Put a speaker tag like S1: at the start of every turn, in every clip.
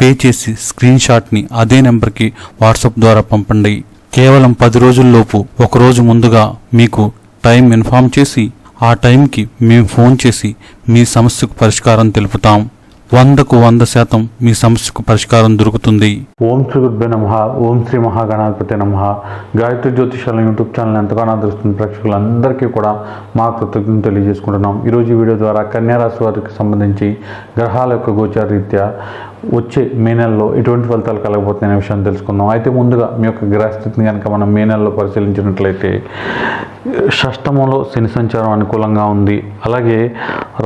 S1: Pay చేసి screen షాట్ని అదే నెంబర్కి వాట్సాప్ ద్వారా పంపండి. కేవలం పది రోజుల్లోపు ఒక రోజు ముందుగా మీకు టైం ఇన్ఫామ్ చేసి ఆ టైంకి మేము ఫోన్ చేసి మీ సమస్యకు పరిష్కారం తెలుపుతాం. వందకు వంద శాతం మీ సమస్యకు పరిష్కారం దొరుకుతుంది.
S2: ఓం శ్రీ గురుభ్య నమ ఓం శ్రీ మహాగణాధిపతి నమ. గాయత్రి జ్యోతిషాల యూట్యూబ్ ఛానల్ ఎంతగానో ఆదరిస్తున్న ప్రేక్షకులందరికీ కూడా మా కృతజ్ఞతలు తెలియజేసుకుంటున్నాం. ఈరోజు వీడియో ద్వారా కన్యారాశి వారికి సంబంధించి గ్రహాల యొక్క గోచార రీత్యా వచ్చే మే నెలలో ఎటువంటి ఫలితాలు కలగబోతున్నాయనే విషయాన్ని తెలుసుకుందాం. అయితే ముందుగా మీ యొక్క గ్రహస్థితిని కనుక మనం మే నెలలో పరిశీలించినట్లయితే షష్టమంలో శని సంచారం అనుకూలంగా ఉంది. అలాగే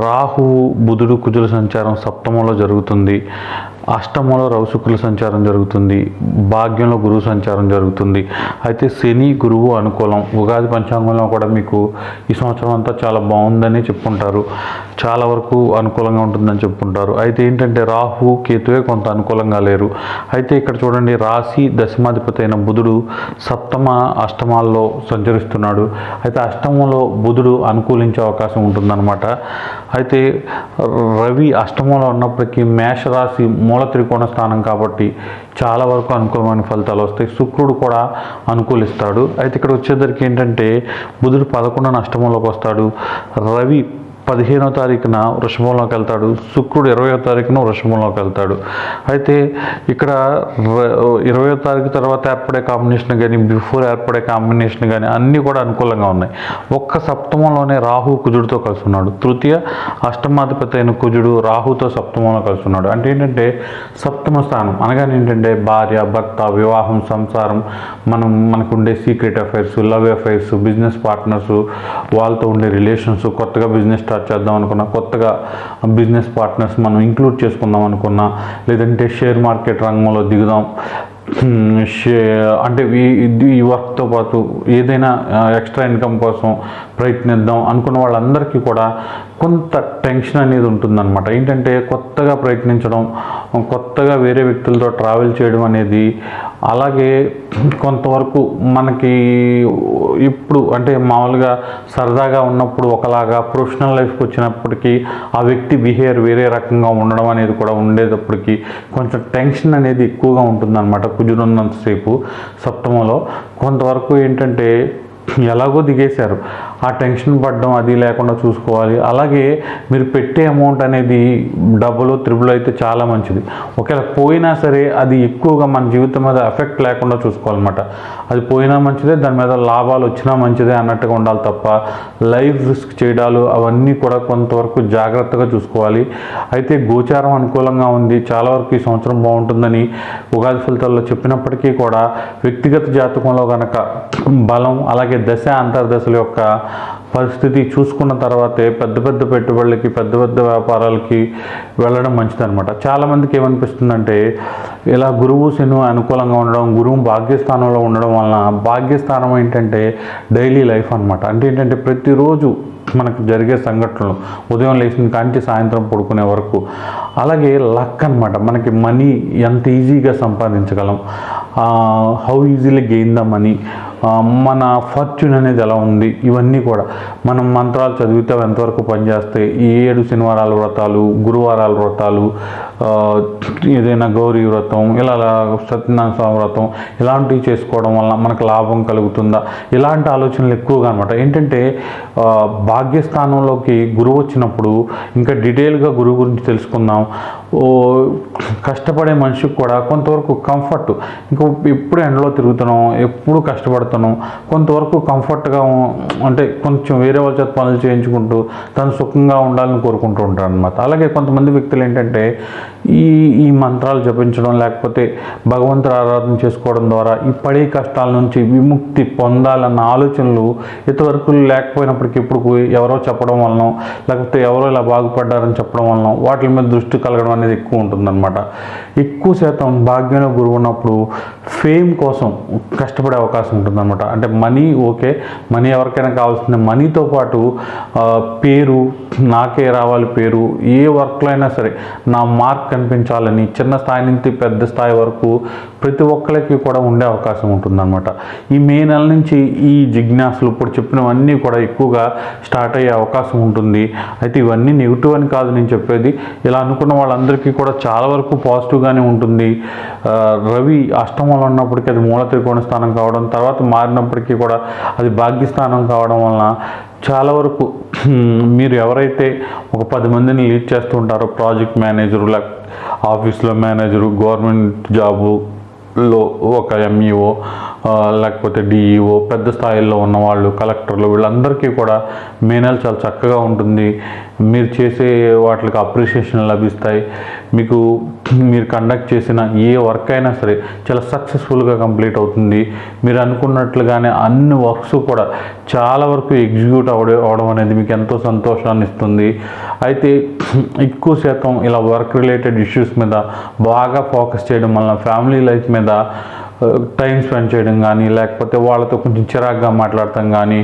S2: రాహు బుధుడు కుజుల సంచారం సప్తమంలో జరుగుతుంది. అష్టమంలో రవి శుక్రుల సంచారం జరుగుతుంది. భాగ్యంలో గురువు సంచారం జరుగుతుంది. అయితే శని గురువు అనుకూలం. ఉగాది పంచాంగంలో కూడా మీకు ఈ సంవత్సరం అంతా చాలా బాగుందని చెప్పుకుంటారు చాలా వరకు అనుకూలంగా ఉంటుందని చెప్పుకుంటారు అయితే ఏంటంటే రాహు కేతువే కొంత అనుకూలంగా లేరు. అయితే ఇక్కడ చూడండి రాశి దశమాధిపతి అయిన బుధుడు సప్తమ అష్టమాల్లో సంచరిస్తున్నాడు. అయితే అష్టమంలో బుధుడు అనుకూలించే అవకాశం ఉంటుందన్నమాట. అయితే రవి అష్టమంలో ఉన్నప్పటికీ మేషరాశి మూల త్రికోణ స్థానం కాబట్టి చాలా వరకు అనుకూలమైన ఫలితాలు వస్తాయి. శుక్రుడు కూడా అనుకూలిస్తాడు. అయితే ఇక్కడ వచ్చేసరికి ఏంటంటే బుధుడు పదకొండు నష్టంలోకి వస్తాడు. రవి పదిహేనో తారీఖున వృషభంలోకి వెళ్తాడు. శుక్రుడు ఇరవయో తారీఖున వృషభంలోకి వెళ్తాడు. అయితే ఇక్కడ ఇరవయో తారీఖు తర్వాత ఏర్పడే కాంబినేషన్ కానీ బిఫోర్ ఏర్పడే కాంబినేషన్ కానీ అన్నీ కూడా అనుకూలంగా ఉన్నాయి. ఒక్క సప్తమంలోనే రాహు కుజుడితో కలిసి ఉన్నాడు తృతీయ అష్టమాధిపతి అయిన కుజుడు రాహుతో సప్తమంలో కలిసి ఉన్నాడు అంటే ఏంటంటే సప్తమ స్థానం. అనగానే ఏంటంటే భార్య భర్త వివాహం సంసారం మనం మనకు ఉండే secret affairs love affairs business partners వాళ్ళతో ఉండే రిలేషన్స్ కొత్తగా బిజినెస్ స్టార్ట్ చేద్దాం అనుకున్నా కొత్తగా బిజినెస్ పార్ట్నర్స్ మనం ఇంక్లూడ్ చేసుకుందాం అనుకున్నా లేదంటే షేర్ మార్కెట్ రంగంలో దిగుదాం షే అంటే ఈ ఈ వర్క్తో పాటు ఏదైనా ఎక్స్ట్రా ఇన్కమ్ కోసం ప్రయత్నిద్దాం అనుకున్న వాళ్ళందరికీ కూడా కొంత టెన్షన్ అనేది ఉంటుందన్నమాట. ఏంటంటే కొత్తగా ప్రయత్నించడం కొత్తగా వేరే వ్యక్తులతో ట్రావెల్ చేయడం అనేది అలాగే కొంతవరకు మనకి ఇప్పుడు అంటే మామూలుగా సరదాగా ఉన్నప్పుడు ఒకలాగా ప్రొఫెషనల్ లైఫ్కి వచ్చినప్పటికీ ఆ వ్యక్తి బిహేవియర్ వేరే రకంగా ఉండడం అనేది కూడా ఉండేటప్పటికి కొంచెం టెన్షన్ అనేది ఎక్కువగా ఉంటుందన్నమాట కుజునున్నంతసేపు సప్తమంలో. కొంతవరకు ఏంటంటే ఎలాగో దిగేశారు. ఆ టెన్షన్ పడడం అది లేకుండా చూసుకోవాలి. అలాగే మీరు పెట్టే అమౌంట్ అనేది డబ్బులు త్రిబుల్ అయితే చాలా మంచిది. ఒకవేళ పోయినా సరే అది ఎక్కువగా మన జీవితం మీద ఎఫెక్ట్ లేకుండా చూసుకోవాలన్నమాట. అది పోయినా మంచిదే దాని మీద లాభాలు వచ్చినా మంచిదే అన్నట్టుగా ఉండాలి తప్ప లైఫ్ రిస్క్ చేయడాలు అవన్నీ కూడా కొంతవరకు జాగ్రత్తగా చూసుకోవాలి. అయితే గోచారం అనుకూలంగా ఉంది. చాలా వరకు ఈ సంవత్సరం బాగుంటుందని ఉగాది ఫలితాల్లో చెప్పినప్పటికీ కూడా వ్యక్తిగత జాతకంలో కనుక బలం అలాగే దశ అంతర్దశల యొక్క పరిస్థితి చూసుకున్న తర్వాతే పెద్ద పెద్ద పెట్టుబడులకి పెద్ద పెద్ద వ్యాపారాలకి వెళ్ళడం మంచిదనమాట చాలామందికి ఏమనిపిస్తుందంటే ఇలా గురువు శను అనుకూలంగా ఉండడం గురువు భాగ్యస్థానంలో ఉండడం వలన భాగ్యస్థానం ఏంటంటే డైలీ లైఫ్ అనమాట అంటే ఏంటంటే ప్రతిరోజు మనకు జరిగే సంఘటనలు ఉదయం లేచిన కాంచి సాయంత్రం పడుకునే వరకు అలాగే లక్ అన్నమాట. మనకి మనీ ఎంత ఈజీగా సంపాదించగలం. How easily gain the money మన ఫార్చ్యూన్ అనేది ఎలా ఉంది? ఇవన్నీ కూడా. మనం మంత్రాలు చదివితే ఎంతవరకు పనిచేస్తాయి? ఈ ఏడు శనివారాల వ్రతాలు గురువారాల వ్రతాలు ఏదైనా గౌరీ వ్రతం ఇలా సత్యనారాయణ స్వామి వ్రతం ఇలాంటివి చేసుకోవడం వల్ల మనకు లాభం కలుగుతుందా? ఇలాంటి ఆలోచనలు ఎక్కువగా అనమాట ఏంటంటే భాగ్యస్థానంలోకి గురువు వచ్చినప్పుడు ఇంకా డీటెయిల్గా గురువు గురించి తెలుసుకుందాం. ఓ కష్టపడే మనిషికి కూడా కొంతవరకు కంఫర్ట్. ఇంకా ఎప్పుడు ఎండలో తిరుగుతున్నాం ఎప్పుడు కష్టపడుతున్నాం కొంతవరకు కంఫర్ట్గా అంటే కొంచెం వేరే వాళ్ళ చేత పనులు చేయించుకుంటూ తను సుఖంగా ఉండాలని కోరుకుంటూ ఉంటారు అనమాట అలాగే కొంతమంది వ్యక్తులు ఏంటంటే ఈ ఈ మంత్రాలు జపించడం లేకపోతే భగవంతుడు ఆరాధన చేసుకోవడం ద్వారా ఈ పడే కష్టాల నుంచి విముక్తి పొందాలన్న ఆలోచనలు ఇంతవరకు లేకపోయినప్పటికీ ఇప్పుడు ఎవరో చెప్పడం వలన లేకపోతే ఎవరో ఇలా బాగుపడ్డారని చెప్పడం వలన వాటి మీద దృష్టి కలగడం అనేది ఎక్కువ ఉంటుందన్నమాట. ఎక్కువ శాతం భాగ్యంలో గురువు ఉన్నప్పుడు ఫేమ్ కోసం కష్టపడే అవకాశం ఉంటుందన్నమాట. అంటే మనీ ఓకే మనీ ఎవరికైనా కావాల్సింది మనీతో పాటు పేరు నాకే రావాలి పేరు ఏ వర్క్లో అయినా సరే నా మార్క్ కనిపించాలని చిన్న స్థాయి నుంచి పెద్ద స్థాయి వరకు ప్రతి ఒక్కరికి కూడా ఉండే అవకాశం ఉంటుందన్నమాట. ఈ మే నెల నుంచి ఈ జిజ్ఞాసలు ఇప్పుడు చెప్పినవన్నీ కూడా ఎక్కువగా స్టార్ట్ అయ్యే అవకాశం ఉంటుంది. అయితే ఇవన్నీ నెగిటివ్ అని కాదు నేను చెప్పేది. ఇలా అనుకున్న వాళ్ళందరూ అందరికీ కూడా చాలా వరకు పాజిటివ్గానే ఉంటుంది. రవి అష్టమంలో ఉన్నప్పటికీ అది మూల త్రికోణ స్థానం కావడం తర్వాత మారినప్పటికీ కూడా అది భాగ్యస్థానం కావడం వలన చాలా వరకు మీరు ఎవరైతే ఒక పది మందిని లీడ్ చేస్తూ ఉంటారో ప్రాజెక్ట్ మేనేజరు లేక ఆఫీస్లో మేనేజరు గవర్నమెంట్ జాబులో ఒక ఎంఈఓ లేకపోతే డిఈఓ పెద్ద స్థాయిలో ఉన్నవాళ్ళు కలెక్టర్లు వీళ్ళందరికీ కూడా మే నెల చాలా చక్కగా ఉంటుంది. మీరు చేసే వాటికి అప్రిషియేషన్ లభిస్తాయి. మీకు మీరు కండక్ట్ చేసిన ఏ వర్క్ అయినా సరే చాలా సక్సెస్ఫుల్గా కంప్లీట్ అవుతుంది. మీరు అనుకున్నట్లుగానే అన్ని వర్క్స్ కూడా చాలా వరకు ఎగ్జిక్యూట్ అవడం అవడం అనేది మీకు ఎంతో సంతోషాన్ని ఇస్తుంది. అయితే ఎక్కువ శాతం ఇలా వర్క్ రిలేటెడ్ ఇష్యూస్ మీద బాగా ఫోకస్ చేయడం వలన ఫ్యామిలీ లైఫ్ మీద టైం స్పెండ్ చేయడం కానీ లేకపోతే వాళ్ళతో కొంచెం చిరాగ్గా మాట్లాడటం కానీ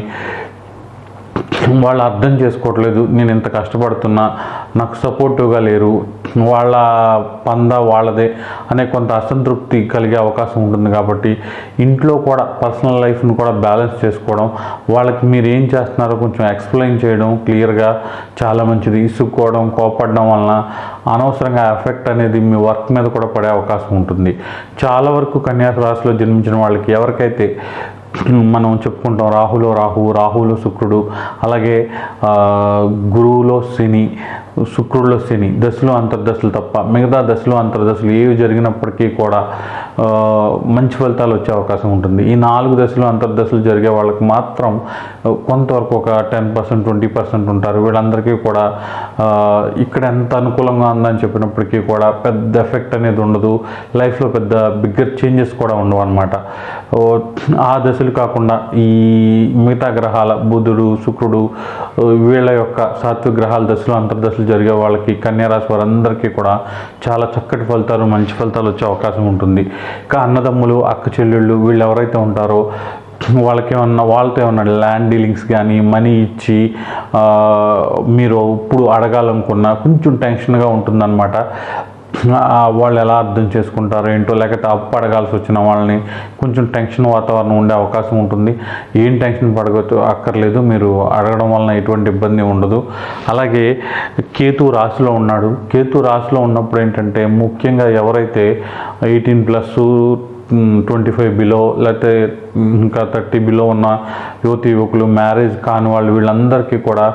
S2: వాళ్ళు అర్థం చేసుకోవట్లేదు నేను ఇంత కష్టపడుతున్నా నాకు సపోర్టివ్గా లేరు వాళ్ళ పంద వాళ్ళదే అనే కొంత అసంతృప్తి కలిగే అవకాశం ఉంటుంది కాబట్టి ఇంట్లో కూడా పర్సనల్ లైఫ్ను కూడా బ్యాలెన్స్ చేసుకోవడం వాళ్ళకి మీరు ఏం చేస్తున్నారో కొంచెం ఎక్స్ప్లెయిన్ చేయడం క్లియర్గా చాలా మంచిది. ఇసుక్కోవడం కోపడడం వలన అనవసరంగా ఎఫెక్ట్ అనేది మీ వర్క్ మీద కూడా పడే అవకాశం ఉంటుంది. చాలా వరకు కన్యాస రాశిలో జన్మించిన వాళ్ళకి ఎవరికైతే మనం చెప్పుకుంటాం రాహులో రాహువు రాహులో శుక్రుడు అలాగే గురువులో శని శుక్రుడిలో శని దశలు అంతర్దశలు తప్ప మిగతా దశలు అంతర్దశలు ఏవి జరిగినప్పటికీ కూడా మంచి ఫలితాలు వచ్చే అవకాశం ఉంటుంది. ఈ నాలుగు దశలు అంతర్దశలు జరిగే వాళ్ళకి మాత్రం కొంతవరకు ఒక టెన్ పర్సెంట్ ట్వంటీ పర్సెంట్ ఉంటారు. వీళ్ళందరికీ కూడా ఇక్కడ ఎంత అనుకూలంగా ఉందని చెప్పినప్పటికీ కూడా పెద్ద ఎఫెక్ట్ అనేది ఉండదు. లైఫ్లో పెద్ద బిగ్గర్ చేంజెస్ కూడా ఉండవు అనమాట ఆ దశలు కాకుండా ఈ మిగతా గ్రహాల బుధుడు శుక్రుడు వీళ్ళ యొక్క సాత్విక గ్రహాల దశలు అంతర్దశలు జరిగే వాళ్ళకి కన్యారాశి వారందరికీ కూడా చాలా చక్కటి ఫలితాలు మంచి ఫలితాలు వచ్చే అవకాశం ఉంటుంది. ఇంకా అన్నదమ్ములు అక్క చెల్లెళ్ళు వీళ్ళు ఎవరైతే ఉంటారో వాళ్ళకి ఏమన్నా వాళ్ళతో ఏమన్నా ల్యాండ్ డీలింగ్స్ కానీ మనీ ఇచ్చి మీరు ఇప్పుడు అడగాలనుకున్నా కొంచెం టెన్షన్గా ఉంటుందన్నమాట. వాళ్ళు ఎలా అర్థం చేసుకుంటారో ఏంటో లేకపోతే అప్పు అడగాల్సి వచ్చిన వాళ్ళని కొంచెం టెన్షన్ వాతావరణం ఉండే అవకాశం ఉంటుంది. ఏం టెన్షన్ పడగొచ్చు అక్కర్లేదు. మీరు అడగడం వలన ఎటువంటి ఇబ్బంది ఉండదు. అలాగే కేతు రాశిలో ఉన్నాడు. కేతు రాశిలో ఉన్నప్పుడు ఏంటంటే ముఖ్యంగా ఎవరైతే eighteen plus twenty five below లేకపోతే ఇంకా థర్టీ బిలో ఉన్న యువతి యువకులు మ్యారేజ్ కాని వాళ్ళు వీళ్ళందరికీ కూడా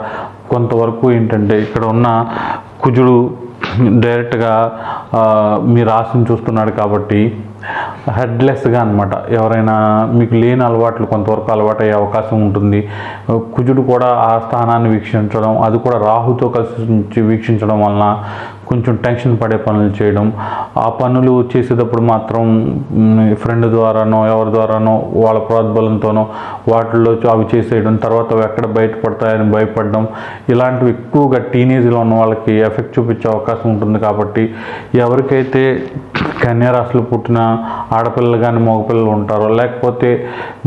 S2: కొంతవరకు ఏంటంటే ఇక్కడ ఉన్న కుజుడు డైరెక్ట్గా మీ రాశిని చూస్తున్నాడు కాబట్టి హెడ్లెస్గా అనమాట ఎవరైనా మీకు లేని అలవాట్లు కొంతవరకు అలవాటు అయ్యే అవకాశం ఉంటుంది. కుజుడు కూడా ఆ స్థానాన్ని వీక్షించడం అది కూడా రాహుతో కలిసి వీక్షించడం వలన కొంచెం టెన్షన్ పడే పనులు చేయడం ఆ పనులు చేసేటప్పుడు మాత్రం ఫ్రెండ్ ద్వారానో ఎవరి ద్వారానో వాళ్ళ ప్రోద్బలంతోనో వాటిల్లో అవి చేసేయడం తర్వాత అవి ఎక్కడ బయటపడతాయని భయపడడం ఇలాంటివి ఎక్కువగా టీనేజ్లో ఉన్న వాళ్ళకి ఎఫెక్ట్ చూపించే అవకాశం ఉంటుంది కాబట్టి ఎవరికైతే కన్యారాశిలో పుట్టిన ఆడపిల్లలు కానీ మగపిల్లలు ఉంటారో లేకపోతే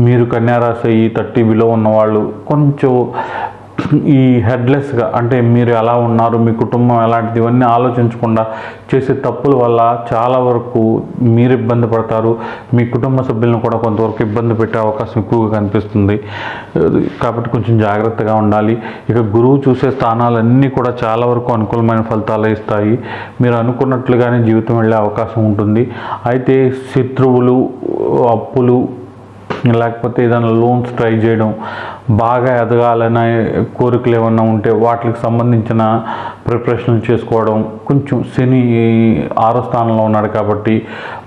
S2: మీరు కన్యారాశి అయ్యి థర్టీ బిలో ఉన్నవాళ్ళు కొంచెం ఈ హెడ్లెస్గా అంటే మీరు ఎలా ఉన్నారు మీ కుటుంబం ఎలాంటిది ఇవన్నీ ఆలోచించకుండా చేసే తప్పుల వల్ల చాలా వరకు మీరు ఇబ్బంది పడతారు. మీ కుటుంబ సభ్యులను కూడా కొంతవరకు ఇబ్బంది పెట్టే అవకాశం ఎక్కువగా కనిపిస్తుంది. కాబట్టి కొంచెం జాగ్రత్తగా ఉండాలి. ఇక గురువు చూసే స్థానాలన్నీ కూడా చాలా వరకు అనుకూలమైన ఫలితాలు ఇస్తాయి. మీరు అనుకున్నట్లుగానే జీవితం వెళ్ళే అవకాశం ఉంటుంది. అయితే శత్రువులు అప్పులు లేకపోతే ఏదైనా లోన్స్ ట్రై చేయడం బాగా ఎదగాలనే కోరికలు ఏమన్నా ఉంటే వాటికి సంబంధించిన ప్రిపరేషన్ చేసుకోవడం కొంచెం శని ఆరో స్థానంలో ఉన్నాడు కాబట్టి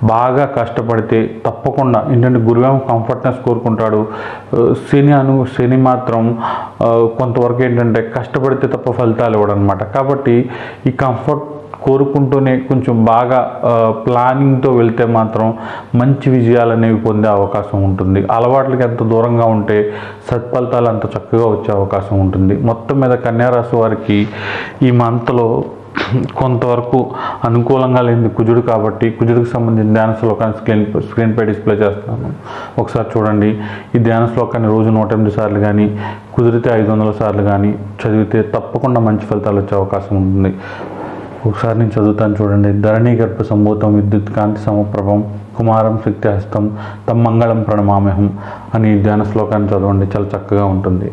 S2: బాగా కష్టపడితే తప్పకుండా ఏంటంటే గురువేమో కంఫర్ట్నెస్ కోరుకుంటాడు. శని అను శని మాత్రం కొంతవరకు ఏంటంటే కష్టపడితే తప్ప ఫలితాలు ఇవ్వడం అనమాట కాబట్టి ఈ కంఫర్ట్ కోరుకుంటూనే కొంచెం బాగా ప్లానింగ్తో వెళ్తే మాత్రం మంచి విజయాలు అనేవి పొందే అవకాశం ఉంటుంది. అలవాట్లకి ఎంత దూరంగా ఉంటే సత్ఫలితాలు అంత చక్కగా వచ్చే అవకాశం ఉంటుంది. మొత్తం మీద కన్యారాశి వారికి ఈ మంత్లో కొంతవరకు అనుకూలంగా లేని కుజుడు కాబట్టి కుజుడికి సంబంధించిన ధ్యాన శ్లోకాన్ని స్క్రీన్ స్క్రీన్ పై డిస్ప్లే చేస్తాను. ఒకసారి చూడండి. ఈ ధ్యాన శ్లోకాన్ని రోజు నూట ఎనిమిది సార్లు కానీ కుదిరితే ఐదు వందల సార్లు కానీ చదివితే తప్పకుండా మంచి ఫలితాలు వచ్చే అవకాశం ఉంటుంది. ఒకసారి నేను చదువుతాను చూడండి. ధరణి గర్భ సంభూతం విద్యుత్ కాంతి సమప్రభం కుమారం శక్తి హస్తం తమ్ మంగళం ప్రణమామ్యహం అని ధ్యాన శ్లోకాన్ని చదవండి. చాలా చక్కగా ఉంటుంది.